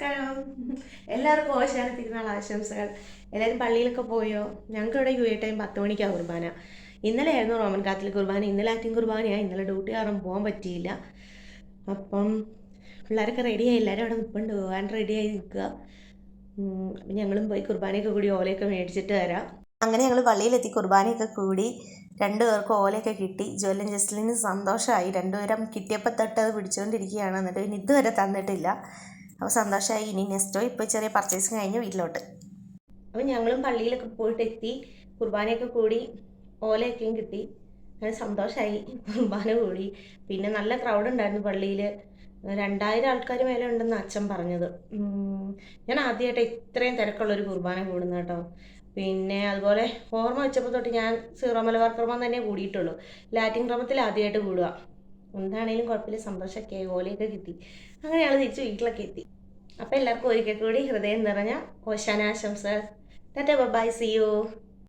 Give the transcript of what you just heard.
നമസ്കാരം. എല്ലാവർക്കും ഓശാന തിരുനാൾ ആശംസകൾ. എല്ലാവരും പള്ളിയിലൊക്കെ പോയോ? ഞങ്ങൾക്ക് ഇവിടെ യു എ ടൈം പത്ത് മണിക്കാണ് കുർബാന. ഇന്നലെ ആയിരുന്നു റോമൻ കാത്തലിക് കുർബാന. ഇന്നലെ ആറ്റിൻ കുർബാനയാണ് ഇന്നലെ ഡ്യൂട്ടി കാരണം പോകാൻ പറ്റിയില്ല. അപ്പം പിള്ളേരൊക്കെ റെഡിയായി എല്ലാവരും അവിടെ നിൽപ്പുണ്ട് പോകാൻ റെഡിയായി നിൽക്കുക. അപ്പം ഞങ്ങളും പോയി കുർബാനയൊക്കെ കൂടി ഓലയൊക്കെ മേടിച്ചിട്ട് വരാം. അങ്ങനെ ഞങ്ങൾ പള്ളിയിലെത്തി. കുർബാനയൊക്കെ കൂടി രണ്ടു പേർക്ക് ഓലയൊക്കെ കിട്ടി. ജോലൻ ജസ്ലിന് സന്തോഷമായി രണ്ടുപേരും കിട്ടിയപ്പോൾ തൊട്ട് അത് പിടിച്ചുകൊണ്ടിരിക്കുകയാണ് എന്നിട്ട് പിന്നെ ഇതുവരെ തന്നിട്ടില്ല. അപ്പോൾ സന്തോഷമായി ഇനി നെക്സ്റ്റോ ഇപ്പോൾ ചെറിയ പർച്ചേസിങ് കഴിഞ്ഞ് വീട്ടിലോട്ട്. അപ്പോൾ ഞങ്ങളും പള്ളിയിലൊക്കെ പോയിട്ട് എത്തി. കുർബാനയൊക്കെ കൂടി ഓലയൊക്കെയും കിട്ടി. അങ്ങനെ സന്തോഷമായി കുർബാന കൂടി. പിന്നെ നല്ല ക്രൗഡ് ഉണ്ടായിരുന്നു പള്ളിയിൽ രണ്ടായിരം ആൾക്കാർ മേലെ ഉണ്ടെന്ന് അച്ഛൻ പറഞ്ഞത്. ഞാൻ ആദ്യമായിട്ട് ഇത്രയും തിരക്കുള്ളൊരു കുർബാന കൂടുന്ന കേട്ടോ. പിന്നെ അതുപോലെ ഓർമ്മ വെച്ചപ്പോൾ തൊട്ട് ഞാൻ സീറോ മലബാർ ക്രമം തന്നെ കൂടിയിട്ടുള്ളൂ. ലാറ്റിൻ ക്രമത്തിൽ ആദ്യമായിട്ട് കൂടുക. എന്താണേലും കുഴപ്പമില്ല സന്തോഷമൊക്കെ ആയി ഓലയൊക്കെ കിട്ടി. അങ്ങനെ ഞങ്ങൾ തിരിച്ച് വീട്ടിലൊക്കെ എത്തി. അപ്പോൾ എല്ലാവർക്കും ഒരിക്കൽ കൂടി ഹൃദയം നിറഞ്ഞ ഓശാനാശംസകൾ. Tata bye see you.